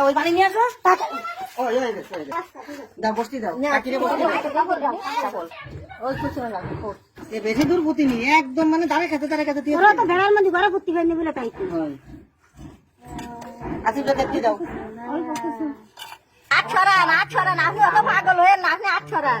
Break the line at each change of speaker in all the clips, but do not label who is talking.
ওই পানি নিয়ে হয়ে হয়ে পুঁতিনি একদম মানে দাঁড়ে খেতে দাঁড়ে খেতে দিয়ে
তো বেড়ার মধ্যে ঘরে ভর্তি করে নিবিলে তাই।
হয় আসিফটা দেখতে দাও
আট ছড়ান আট ছড়ান আপনি অত হয়ে না আপনি আট ছড়ান।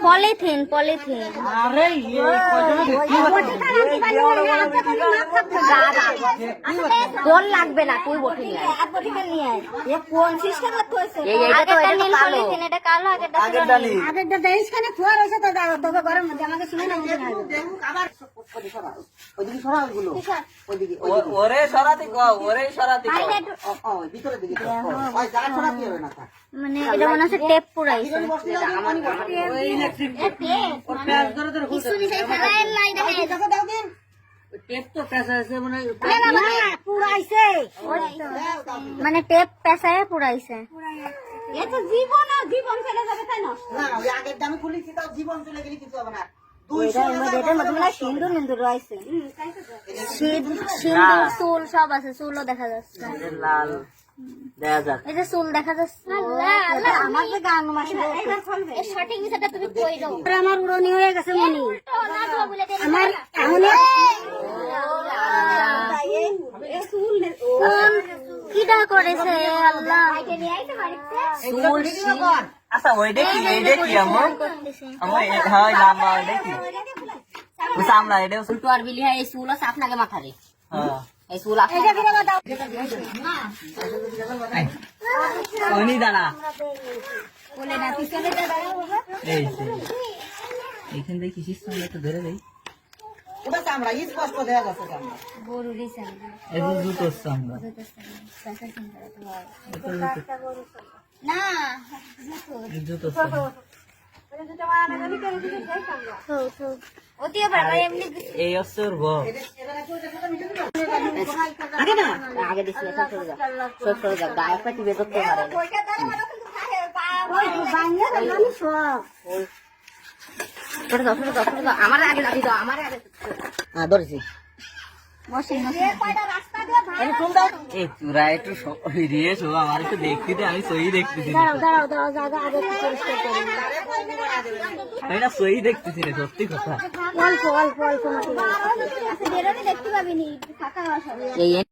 Polythene polythene. দোল লাগবে না কই বটি নিয়ে কোন সিস্টেম হইছে
এই এইটা তো এটা কালো।
আগেরটা
আগেরটা নেই
আগেরটা দেইস খানে থুয়া রইছে তো তোকে ঘরের মধ্যে। আমাকে শুনে না বুঝে না
দেখুক আবার ওদিকে সরাও ওদিকে সরাও ওগুলো ওদিকে
ও- ওরে সরাতে ক ওরে সরাতে ক।
ও, ও, ভিতরে দিকে ওই জায়গা সরাতে হবে না
মানে এটা মনে হচ্ছে টেপ পুরাইছে।
দিন।
টেপ তো মানে
পুরাইছে
দিন।
মানে টেপ পেছায় পুরাইছে
না, ওই আগেরটা আমি খুলেছি, তাও জীবন চলে গেলে কিছু হবে না। হাজার
সিন্দুর রয়েছে সিন্দুর চুল সব আছে চুলও দেখা যাচ্ছে
লাল দেখা যাক।
এই যে চুল দেখা যাচ্ছে। আমার যে গান মাসে সঠিক বিষয়টা তুমি কই দাও? আমার উড়নি হয়ে গেছে মনি। আমার এমন কিটা করেছে? আল্লাহ।
আচ্ছা আমার আমার হয় লাম্বা সামলা এটা
আর বিলি হয় এই চুল আছে আপনাকে মাথারে।
হ্যাঁ।
এই চুল আপনাকে
দাঁড়া। এইখান থেকে কিসির সঙ্গে একটু ধরে দেই?
ওটা চামড়া, স্পষ্ট দেখা যাচ্ছে চামড়া।
এই যে জুতোর চামড়া। এটা জুতো-
না
এই বউ
আগে না
আগে দিছি। এখন সরে যাও সরে সরে যাও গায়ে সরে যাও সরে যাও আমার আগে দাও দাও আমার আগে
হ্যাঁ ধরেছি
আমি সই দেখতেছি সই দেখতেছি রে সত্যি কথা।
অল্প অল্প অল্প মাটি দেখতে পাবিনি। ফাঁকা
এই।